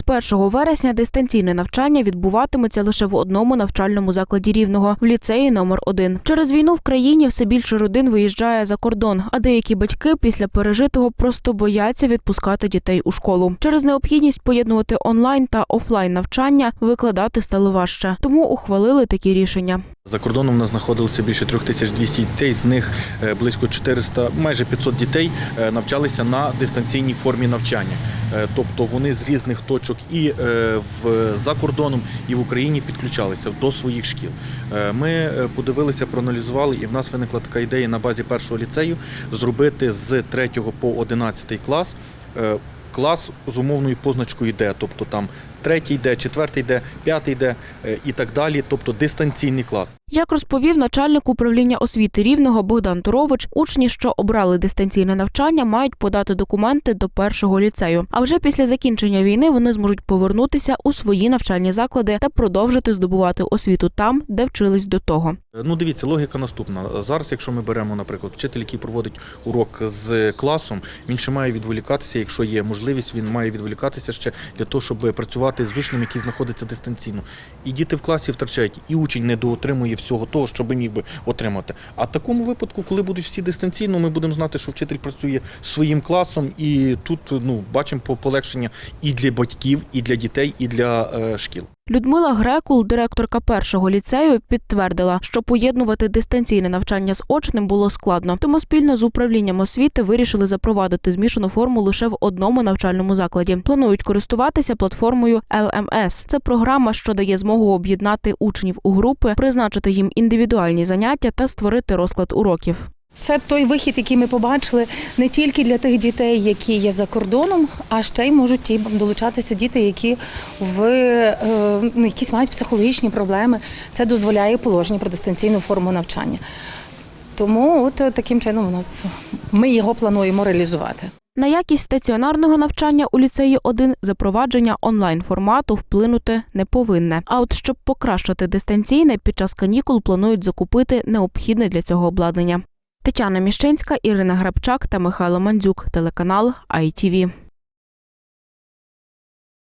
З 1 вересня дистанційне навчання відбуватиметься лише в одному навчальному закладі рівного в ліцеї номер 1 Через війну в країні все більше родин виїжджає за кордон, а деякі батьки після пережитого просто бояться відпускати дітей у школу. Через необхідність поєднувати онлайн та офлайн навчання викладати стало важче, тому ухвалили такі рішення. За кордоном у нас знаходилося більше 3200 дітей, з них е, близько 400, майже 500 дітей е, навчалися на дистанційній формі навчання. Е, Тобто вони з різних точок і е, в за кордоном, і в Україні підключалися до своїх шкіл. Е, Ми подивилися, проаналізували, і в нас виникла така ідея на базі першого ліцею зробити з 3 по 11 клас клас з умовною позначкою Д, тобто там третій Д, четвертий Д, п'ятий Д е, і так далі, тобто дистанційний клас. Як розповів начальник управління освіти рівного Богдан Турович, учні, що обрали дистанційне навчання, мають подати документи до першого ліцею. А вже після закінчення війни вони зможуть повернутися у свої навчальні заклади та продовжити здобувати освіту там, де вчились до того. Ну, дивіться, логіка наступна. Зараз, якщо ми беремо, наприклад, вчитель, який проводить урок з класом, він ще має відволікатися, якщо є можливість, він має відволікатися ще для того, щоб працювати з учнем, який знаходиться дистанційно. І діти в класі втрачають, і учень не доотримує всього того, що би міг би отримати. А в такому випадку, коли будуть всі дистанційно, ми будемо знати, що вчитель працює своїм класом, і тут ну бачимо по- полегшення і для батьків, і для дітей, і для е, шкіл. Людмила Грекул, директорка першого ліцею, підтвердила, що поєднувати дистанційне навчання з очним було складно. Тому спільно з управлінням освіти вирішили запровадити змішану форму лише в одному навчальному закладі. Планують користуватися платформою LMS. Це програма, що дає змогу об'єднати учнів у групи, призначити їм індивідуальні заняття та створити розклад уроків. Це той вихід, який ми побачили не тільки для тих дітей, які є за кордоном, а ще й можуть долучатися діти, які в е, ну, якісь мають психологічні проблеми. Це дозволяє положення про дистанційну форму навчання. Тому от е, таким чином у нас ми його плануємо реалізувати. На якість стаціонарного навчання у ліцеї 1 запровадження онлайн формату вплинути не повинне. А от щоб покращити дистанційне, під час канікул планують закупити необхідне для цього обладнання. Тетяна Міщенська, Ірина Грабчак та Михайло Мандзюк, телеканал ITV.